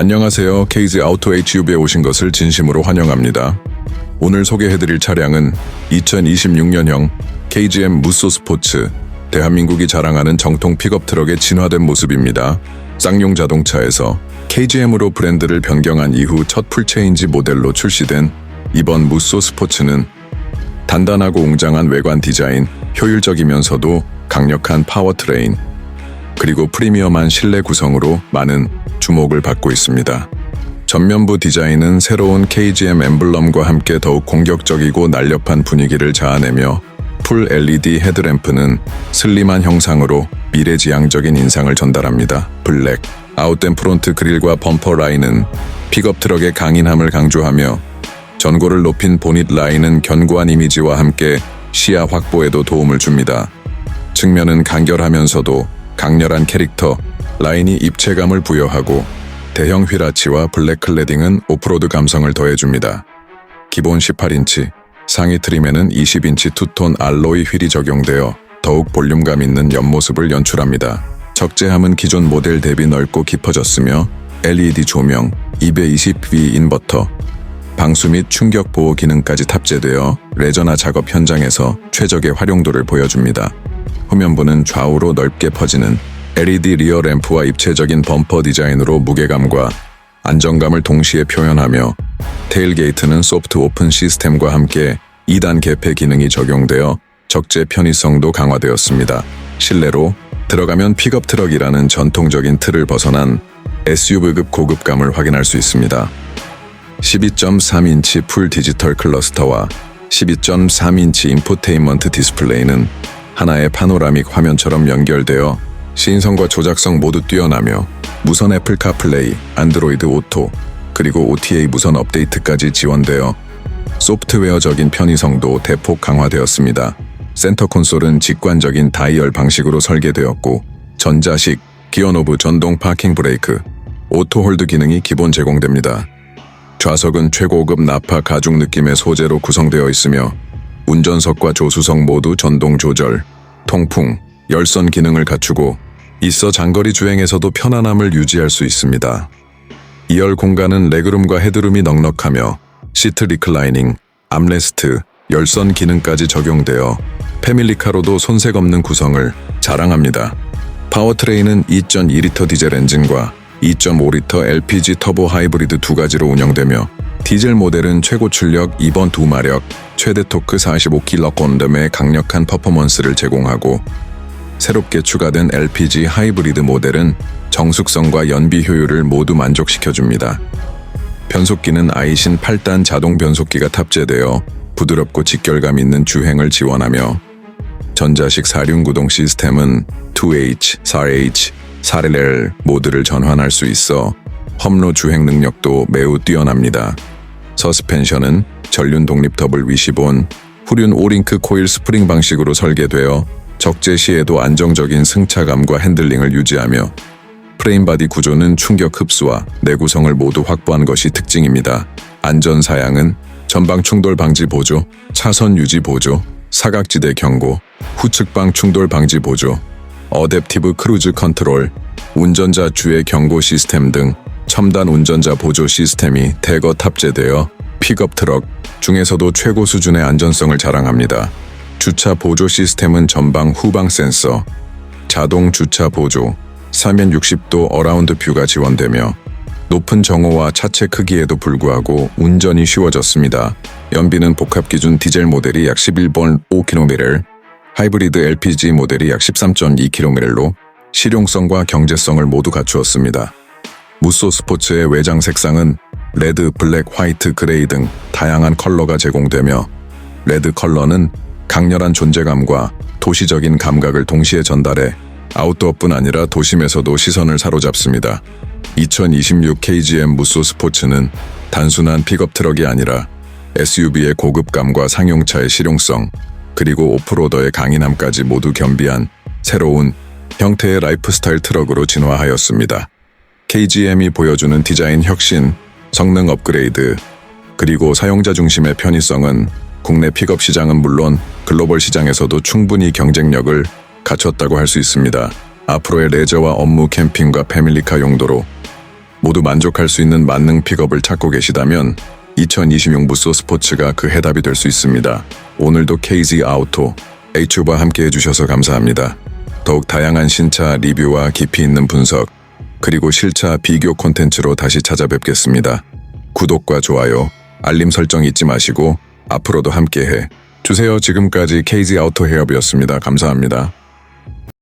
안녕하세요. 케이즈 아우토 HUB에 오신 것을 진심으로 환영합니다. 오늘 소개해드릴 차량은 2026년형 KGM 무쏘 스포츠, 대한민국이 자랑하는 정통 픽업 트럭의 진화된 모습입니다. 쌍용 자동차에서 KGM으로 브랜드를 변경한 이후 첫 풀체인지 모델로 출시된 이번 무쏘 스포츠는 단단하고 웅장한 외관 디자인, 효율적이면서도 강력한 파워트레인, 그리고 프리미엄한 실내 구성으로 많은 주목을 받고 있습니다. 전면부 디자인은 새로운 KGM 엠블럼과 함께 더욱 공격적이고 날렵한 분위기를 자아내며 풀 LED 헤드램프는 슬림한 형상으로 미래지향적인 인상을 전달합니다. 블랙, 아웃된 프론트 그릴과 범퍼 라인은 픽업 트럭의 강인함을 강조하며 전고를 높인 보닛 라인은 견고한 이미지와 함께 시야 확보에도 도움을 줍니다. 측면은 간결하면서도 강렬한 캐릭터, 라인이 입체감을 부여하고 대형 휠아치와 블랙 클레딩은 오프로드 감성을 더해줍니다. 기본 18인치, 상위 트림에는 20인치 투톤 알로이 휠이 적용되어 더욱 볼륨감 있는 옆모습을 연출합니다. 적재함은 기존 모델 대비 넓고 깊어졌으며 LED 조명, 220V 인버터, 방수 및 충격 보호 기능까지 탑재되어 레저나 작업 현장에서 최적의 활용도를 보여줍니다. 후면부는 좌우로 넓게 퍼지는 LED 리어 램프와 입체적인 범퍼 디자인으로 무게감과 안정감을 동시에 표현하며 테일게이트는 소프트 오픈 시스템과 함께 2단 개폐 기능이 적용되어 적재 편의성도 강화되었습니다. 실내로 들어가면 픽업 트럭이라는 전통적인 틀을 벗어난 SUV급 고급감을 확인할 수 있습니다. 12.3인치 풀 디지털 클러스터와 12.3인치 인포테인먼트 디스플레이는 하나의 파노라믹 화면처럼 연결되어 시인성과 조작성 모두 뛰어나며 무선 애플 카플레이, 안드로이드 오토, 그리고 OTA 무선 업데이트까지 지원되어 소프트웨어적인 편의성도 대폭 강화되었습니다. 센터 콘솔은 직관적인 다이얼 방식으로 설계되었고 전자식, 기어노브 전동 파킹 브레이크, 오토 홀드 기능이 기본 제공됩니다. 좌석은 최고급 나파 가죽 느낌의 소재로 구성되어 있으며 운전석과 조수석 모두 전동 조절, 통풍, 열선 기능을 갖추고 있어 장거리 주행에서도 편안함을 유지할 수 있습니다. 2열 공간은 레그룸과 헤드룸이 넉넉하며 시트 리클라이닝, 암레스트, 열선 기능까지 적용되어 패밀리카로도 손색 없는 구성을 자랑합니다. 파워트레인은 2.2리터 디젤 엔진과 2.5리터 LPG 터보 하이브리드 두 가지로 운영되며 디젤 모델은 최고 출력 2번 2마력, 최대 토크 45kg의 강력한 퍼포먼스를 제공하고 새롭게 추가된 LPG 하이브리드 모델은 정숙성과 연비 효율을 모두 만족시켜줍니다. 변속기는 아이신 8단 자동 변속기가 탑재되어 부드럽고 직결감 있는 주행을 지원하며 전자식 사륜 구동 시스템은 2H, 4H, 4LL 모드를 전환할 수 있어 험로 주행 능력도 매우 뛰어납니다. 서스펜션은 전륜 독립 더블 위시본, 후륜 오링크 코일 스프링 방식으로 설계되어 적재 시에도 안정적인 승차감과 핸들링을 유지하며 프레임 바디 구조는 충격 흡수와 내구성을 모두 확보한 것이 특징입니다. 안전 사양은 전방 충돌 방지 보조, 차선 유지 보조, 사각지대 경고, 후측방 충돌 방지 보조, 어댑티브 크루즈 컨트롤, 운전자 주의 경고 시스템 등 첨단 운전자 보조 시스템이 대거 탑재되어 픽업 트럭 중에서도 최고 수준의 안전성을 자랑합니다. 주차 보조 시스템은 전방 후방 센서, 자동 주차 보조, 사면 60도 어라운드 뷰가 지원되며 높은 정호와 차체 크기에도 불구하고 운전이 쉬워졌습니다. 연비는 복합 기준 디젤 모델이 약 11번 5km, 하이브리드 LPG 모델이 약 13.2km로 실용성과 경제성을 모두 갖추었습니다. 무쏘 스포츠의 외장 색상은 레드, 블랙, 화이트, 그레이 등 다양한 컬러가 제공되며 레드 컬러는 강렬한 존재감과 도시적인 감각을 동시에 전달해 아웃도어뿐 아니라 도심에서도 시선을 사로잡습니다. 2026 KGM 무쏘 스포츠는 단순한 픽업 트럭이 아니라 SUV의 고급감과 상용차의 실용성, 그리고 오프로더의 강인함까지 모두 겸비한 새로운 형태의 라이프스타일 트럭으로 진화하였습니다. KGM이 보여주는 디자인 혁신, 성능 업그레이드, 그리고 사용자 중심의 편의성은 국내 픽업 시장은 물론 글로벌 시장에서도 충분히 경쟁력을 갖췄다고 할 수 있습니다. 앞으로의 레저와 업무 캠핑과 패밀리카 용도로 모두 만족할 수 있는 만능 픽업을 찾고 계시다면 2026 무쏘 스포츠가 그 해답이 될 수 있습니다. 오늘도 KZ 아우토 H와 함께 해주셔서 감사합니다. 더욱 다양한 신차 리뷰와 깊이 있는 분석 그리고 실차 비교 콘텐츠로 다시 찾아뵙겠습니다. 구독과 좋아요, 알림 설정 잊지 마시고 앞으로도 함께해 주세요. 지금까지 KZ 아우토 헤어비였습니다. 감사합니다.